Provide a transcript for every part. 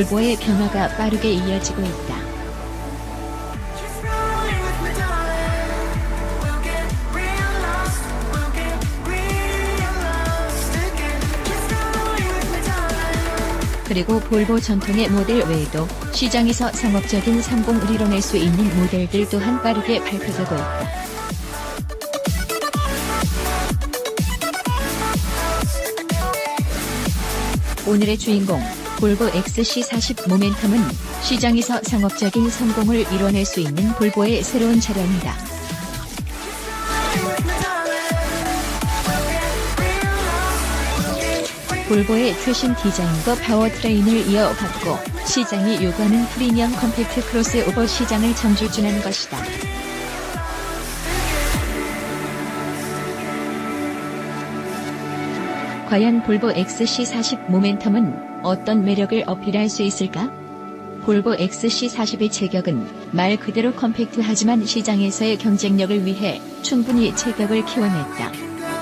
볼보의 변화가 빠르게 이어지고 있다. 그리고 볼보 전통의 모델 외에도 시장에서 상업적인 성공을 이뤄낼 수 있는 모델들 또한 빠르게 발표되고 있다. 오늘의 주인공 볼보 XC40 모멘텀은 시장에서 상업적인 성공을 이뤄낼 수 있는 볼보의 새로운 차량이다. 볼보의 최신 디자인과 파워트레인을 이어받고 시장이 요구하는 프리미엄 컴팩트 크로스오버 시장을 정주준한 것이다. 과연 볼보 XC40 모멘텀은 어떤 매력을 어필할 수 있을까? 볼보 XC40의 체격은 말 그대로 컴팩트하지만 시장에서의 경쟁력을 위해 충분히 체격을 키워냈다.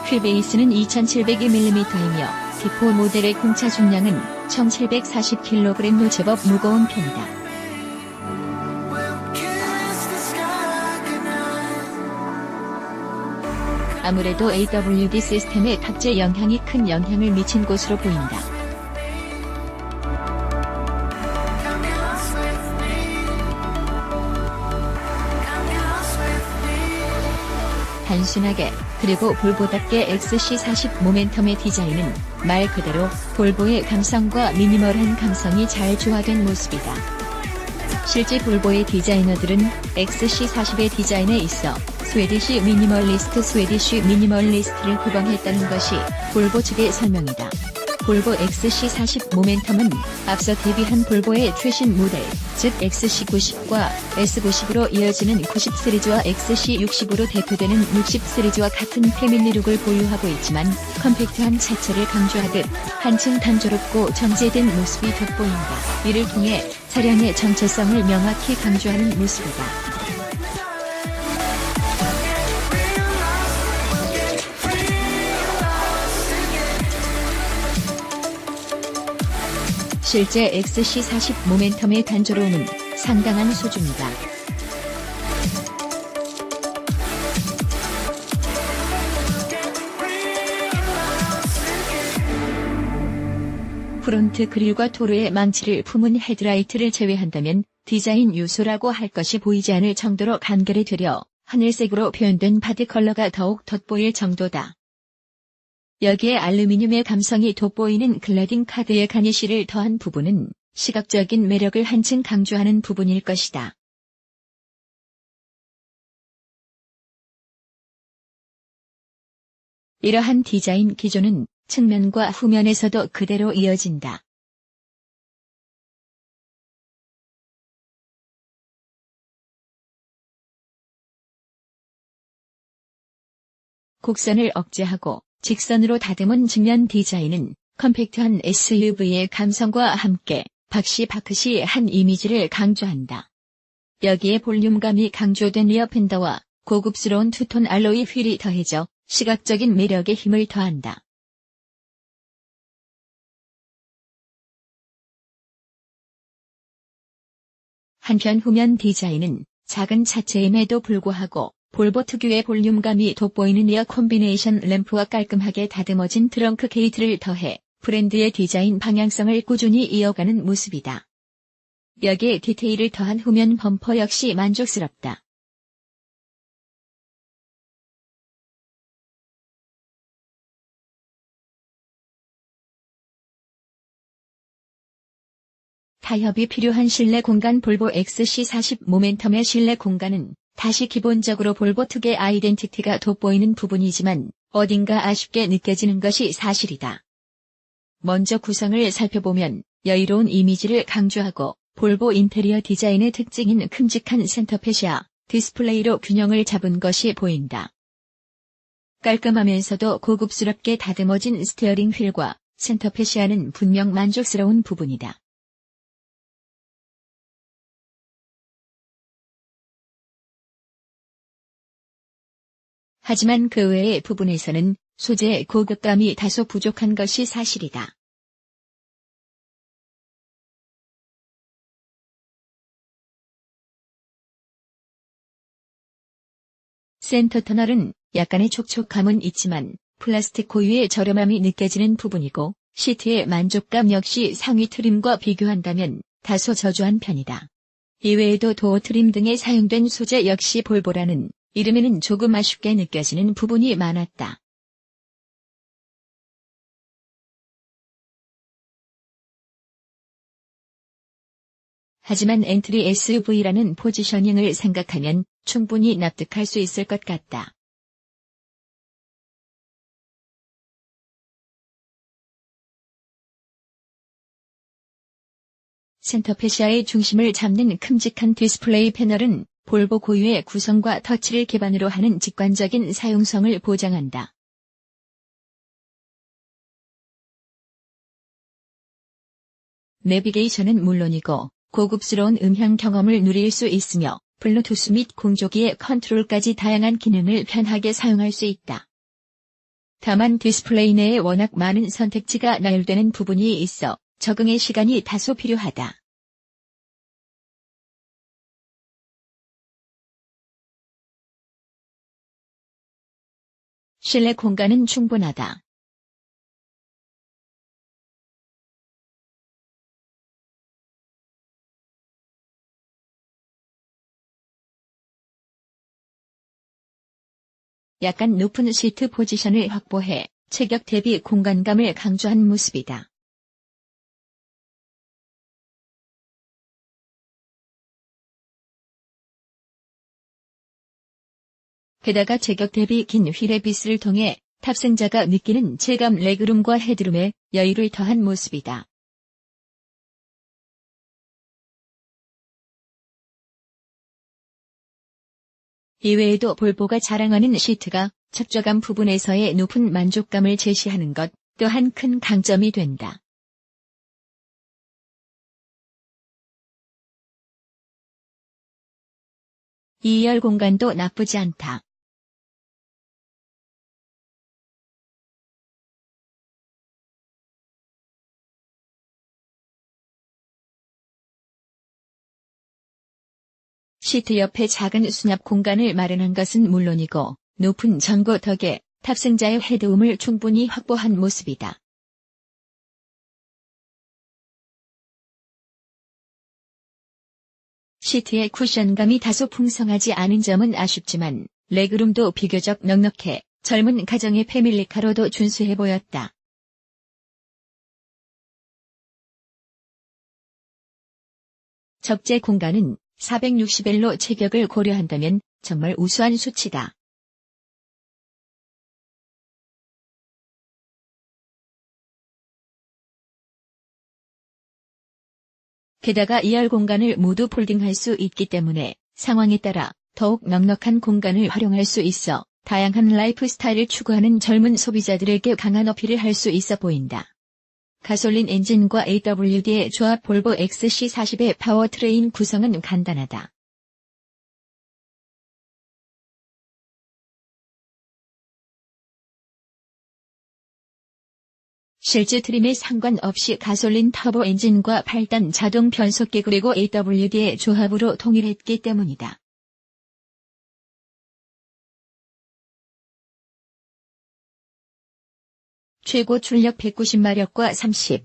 휠베이스는 2702mm이며 디포 모델의 공차 중량은 1740kg로 제법 무거운 편이다. 아무래도 AWD 시스템의 탑재 영향이 큰 영향을 미친 곳으로 보인다. 단순하게 그리고 볼보답게 XC40 모멘텀의 디자인은 말 그대로 볼보의 감성과 미니멀한 감성이 잘 조화된 모습이다. 실제 볼보의 디자이너들은 XC40의 디자인에 있어 스웨디시 미니멀리스트 스웨디시 미니멀리스트를 표방했다는 것이 볼보 측의 설명이다. 볼보 XC40 모멘텀은 앞서 데뷔한 볼보의 최신 모델, 즉 XC90과 S90으로 이어지는 90 시리즈와 XC60으로 대표되는 60 시리즈와 같은 패밀리룩을 보유하고 있지만 컴팩트한 차체를 강조하듯 한층 단조롭고 정제된 모습이 돋보인다. 이를 통해 차량의 정체성을 명확히 강조하는 모습이다. 실제 XC40 모멘텀의 단조로움은 상당한 수준이다. 프론트 그릴과 토르의 망치를 품은 헤드라이트를 제외한다면 디자인 요소라고 할 것이 보이지 않을 정도로 간결히 되려 하늘색으로 표현된 바디 컬러가 더욱 돋보일 정도다. 여기에 알루미늄의 감성이 돋보이는 글라딩 카드의 가니쉬를 더한 부분은 시각적인 매력을 한층 강조하는 부분일 것이다. 이러한 디자인 기조는 측면과 후면에서도 그대로 이어진다. 곡선을 억제하고 직선으로 다듬은 측면 디자인은 컴팩트한 SUV의 감성과 함께 박시바크시 한 이미지를 강조한다. 여기에 볼륨감이 강조된 리어 펜더와 고급스러운 투톤 알로이 휠이 더해져 시각적인 매력에 힘을 더한다. 한편 후면 디자인은 작은 차체임에도 불구하고 볼보 특유의 볼륨감이 돋보이는 리어 콤비네이션 램프와 깔끔하게 다듬어진 트렁크 게이트를 더해 브랜드의 디자인 방향성을 꾸준히 이어가는 모습이다. 여기에 디테일을 더한 후면 범퍼 역시 만족스럽다. 타협이 필요한 실내 공간 볼보 XC40 모멘텀의 실내 공간은 다시 기본적으로 볼보 특의 아이덴티티가 돋보이는 부분이지만 어딘가 아쉽게 느껴지는 것이 사실이다. 먼저 구성을 살펴보면 여유로운 이미지를 강조하고 볼보 인테리어 디자인의 특징인 큼직한 센터페시아, 디스플레이로 균형을 잡은 것이 보인다. 깔끔하면서도 고급스럽게 다듬어진 스티어링 휠과 센터페시아는 분명 만족스러운 부분이다. 하지만 그 외의 부분에서는 소재의 고급감이 다소 부족한 것이 사실이다. 센터 터널은 약간의 촉촉함은 있지만 플라스틱 고유의 저렴함이 느껴지는 부분이고 시트의 만족감 역시 상위 트림과 비교한다면 다소 저조한 편이다. 이외에도 도어 트림 등에 사용된 소재 역시 볼보라는 이름에는 조금 아쉽게 느껴지는 부분이 많았다. 하지만 엔트리 SUV라는 포지셔닝을 생각하면 충분히 납득할 수 있을 것 같다. 센터페시아의 중심을 잡는 큼직한 디스플레이 패널은 볼보 고유의 구성과 터치를 기반으로 하는 직관적인 사용성을 보장한다. 내비게이션은 물론이고 고급스러운 음향 경험을 누릴 수 있으며 블루투스 및 공조기의 컨트롤까지 다양한 기능을 편하게 사용할 수 있다. 다만 디스플레이 내에 워낙 많은 선택지가 나열되는 부분이 있어 적응의 시간이 다소 필요하다. 실내 공간은 충분하다. 약간 높은 시트 포지션을 확보해 체격 대비 공간감을 강조한 모습이다. 게다가 제격 대비 긴 휠의빗을 통해 탑승자가 느끼는 체감 레그룸과 헤드룸에 여유를 더한 모습이다. 이외에도 볼보가 자랑하는 시트가 착좌감 부분에서의 높은 만족감을 제시하는 것 또한 큰 강점이 된다. 2열 공간도 나쁘지 않다. 시트 옆에 작은 수납 공간을 마련한 것은 물론이고 높은 전고 덕에 탑승자의 헤드움을 충분히 확보한 모습이다. 시트의 쿠션감이 다소 풍성하지 않은 점은 아쉽지만 레그룸도 비교적 넉넉해 젊은 가정의 패밀리카로도 준수해 보였다. 적재 공간은 460L로 체격을 고려한다면 정말 우수한 수치다. 게다가 2열 공간을 모두 폴딩할 수 있기 때문에 상황에 따라 더욱 넉넉한 공간을 활용할 수 있어 다양한 라이프 스타일을 추구하는 젊은 소비자들에게 강한 어필을 할 수 있어 보인다. 가솔린 엔진과 AWD의 조합 볼보 XC40의 파워트레인 구성은 간단하다. 실제 트림에 상관없이 가솔린 터보 엔진과 8단 자동 변속기 그리고 AWD의 조합으로 통일했기 때문이다. 최고 출력 190마력과 30.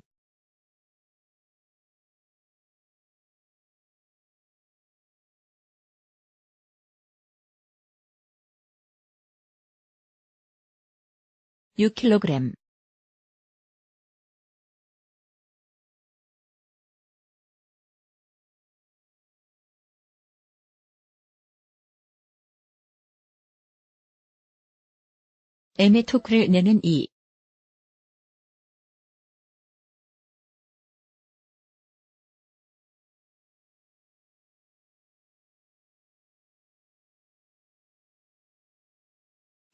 (6kg) M의 토크를 내는 이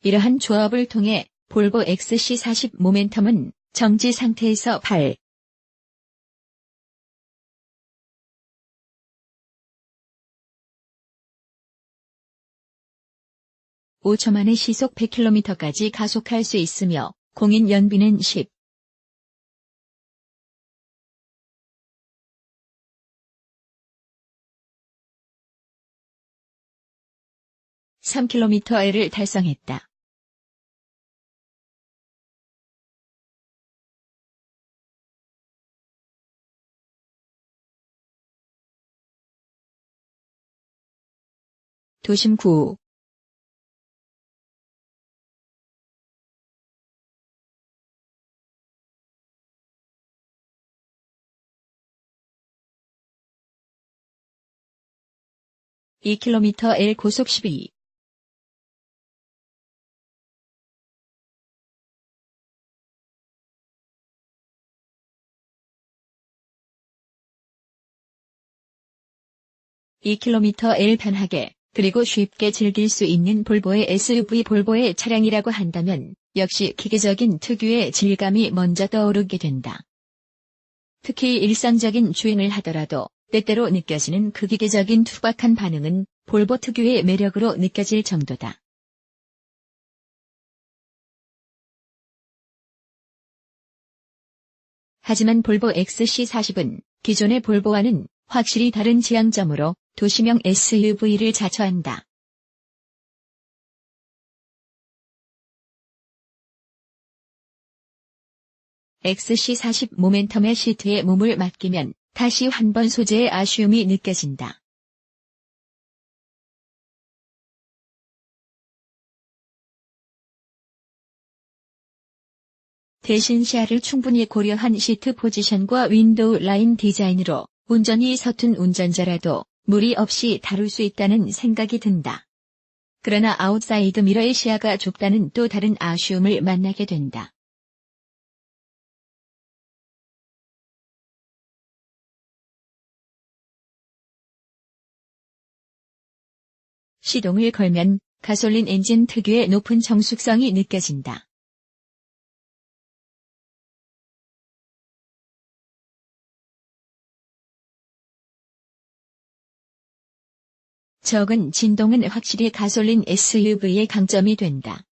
이러한 조합을 통해 볼보 XC40 모멘텀은 정지 상태에서 8, 5초 만에 시속 100km까지 가속할 수 있으며 공인 연비는 10, 3km를 달성했다. 도심 구. (2km) L 고속 12 2km L 편하게 그리고 쉽게 즐길 수 있는 볼보의 SUV 볼보의 차량이라고 한다면 역시 기계적인 특유의 질감이 먼저 떠오르게 된다. 특히 일상적인 주행을 하더라도 때때로 느껴지는 그 기계적인 투박한 반응은 볼보 특유의 매력으로 느껴질 정도다. 하지만 볼보 XC40은 기존의 볼보와는 확실히 다른 지향점으로 도시명 SUV를 자처한다. XC40 모멘텀의 시트에 몸을 맡기면 다시 한 번 소재의 아쉬움이 느껴진다. 대신 시야를 충분히 고려한 시트 포지션과 윈도우 라인 디자인으로 운전이 서툰 운전자라도 무리 없이 다룰 수 있다는 생각이 든다. 그러나 아웃사이드 미러의 시야가 좁다는 또 다른 아쉬움을 만나게 된다. 시동을 걸면 가솔린 엔진 특유의 높은 정숙성이 느껴진다. 적은 진동은 확실히 가솔린 SUV의 강점이 된다.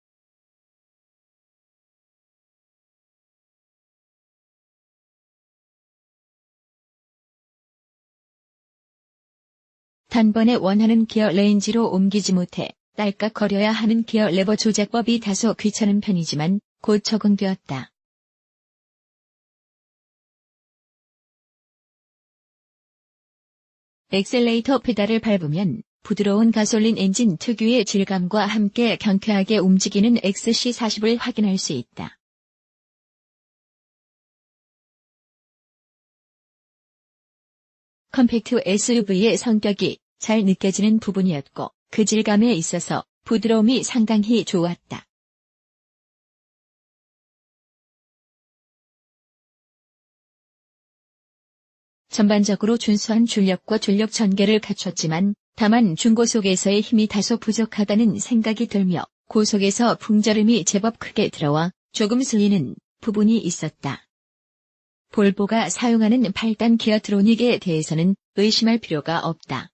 단번에 원하는 기어 레인지로 옮기지 못해 딸깍거려야 하는 기어 레버 조작법이 다소 귀찮은 편이지만 곧 적응되었다. 엑셀레이터 페달을 밟으면 부드러운 가솔린 엔진 특유의 질감과 함께 경쾌하게 움직이는 XC40을 확인할 수 있다. 컴팩트 SUV의 성격이 잘 느껴지는 부분이었고 그 질감에 있어서 부드러움이 상당히 좋았다. 전반적으로 준수한 출력과 출력 전개를 갖췄지만 다만 중고속에서의 힘이 다소 부족하다는 생각이 들며 고속에서 풍절음이 제법 크게 들어와 조금 슬리는 부분이 있었다. 볼보가 사용하는 8단 기어 트로닉에 대해서는 의심할 필요가 없다.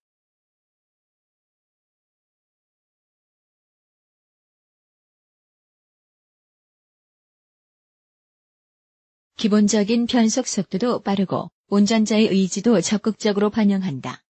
기본적인 변속 속도도 빠르고 운전자의 의지도 적극적으로 반영한다.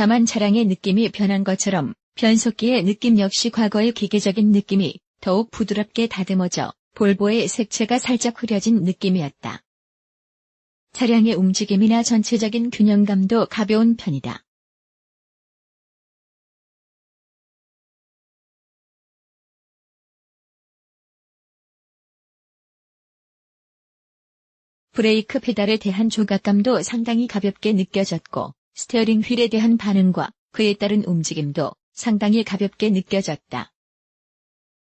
다만 차량의 느낌이 변한 것처럼 변속기의 느낌 역시 과거의 기계적인 느낌이 더욱 부드럽게 다듬어져 볼보의 색채가 살짝 흐려진 느낌이었다. 차량의 움직임이나 전체적인 균형감도 가벼운 편이다. 브레이크 페달에 대한 조각감도 상당히 가볍게 느껴졌고 스티어링 휠에 대한 반응과 그에 따른 움직임도 상당히 가볍게 느껴졌다.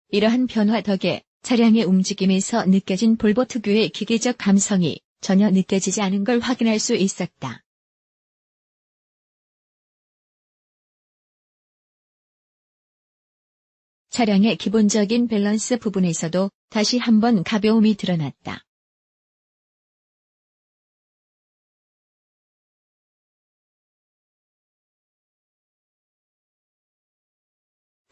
이러한 변화 덕에 차량의 움직임에서 느껴진 볼보 특유의 기계적 감성이 전혀 느껴지지 않은 걸 확인할 수 있었다. 차량의 기본적인 밸런스 부분에서도 다시 한번 가벼움이 드러났다.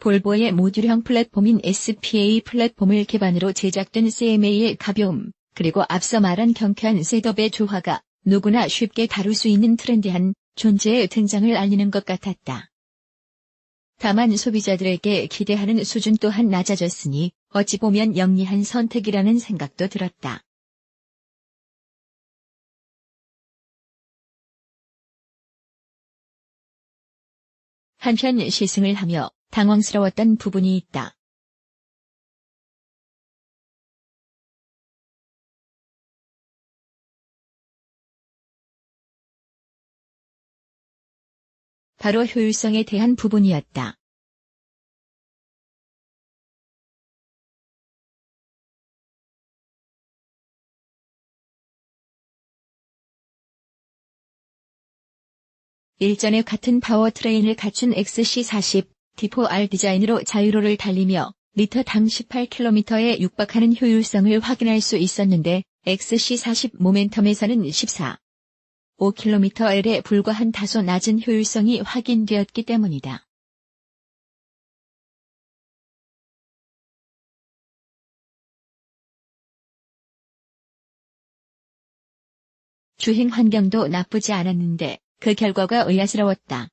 볼보의 모듈형 플랫폼인 SPA 플랫폼을 기반으로 제작된 CMA의 가벼움, 그리고 앞서 말한 경쾌한 셋업의 조화가 누구나 쉽게 다룰 수 있는 트렌디한 존재의 등장을 알리는 것 같았다. 다만 소비자들에게 기대하는 수준 또한 낮아졌으니 어찌 보면 영리한 선택이라는 생각도 들었다. 한편 시승을 하며 당황스러웠던 부분이 있다. 바로 효율성에 대한 부분이었다. 일전에 같은 파워트레인을 갖춘 XC40 D4R 디자인으로 자유로를 달리며 리터당 18km에 육박하는 효율성을 확인할 수 있었는데 XC40 모멘텀에서는 14. 5kml에 불과한 다소 낮은 효율성이 확인되었기 때문이다. 주행 환경도 나쁘지 않았는데 그 결과가 의아스러웠다.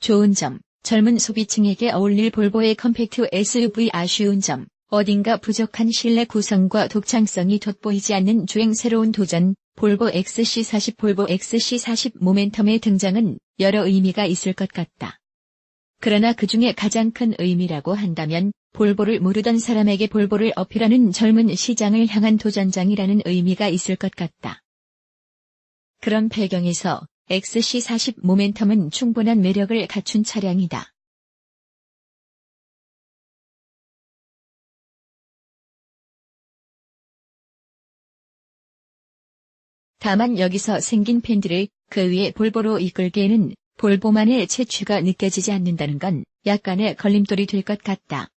좋은 점, 젊은 소비층에게 어울릴 볼보의 컴팩트 SUV 아쉬운 점, 어딘가 부족한 실내 구성과 독창성이 돋보이지 않는 주행 새로운 도전, 볼보 XC40 볼보 XC40 모멘텀의 등장은 여러 의미가 있을 것 같다. 그러나 그 중에 가장 큰 의미라고 한다면 볼보를 모르던 사람에게 볼보를 어필하는 젊은 시장을 향한 도전장이라는 의미가 있을 것 같다. 그런 배경에서 XC40 모멘텀은 충분한 매력을 갖춘 차량이다. 다만 여기서 생긴 팬들을 그 위에 볼보로 이끌기에는 볼보만의 채취가 느껴지지 않는다는 건 약간의 걸림돌이 될 것 같다.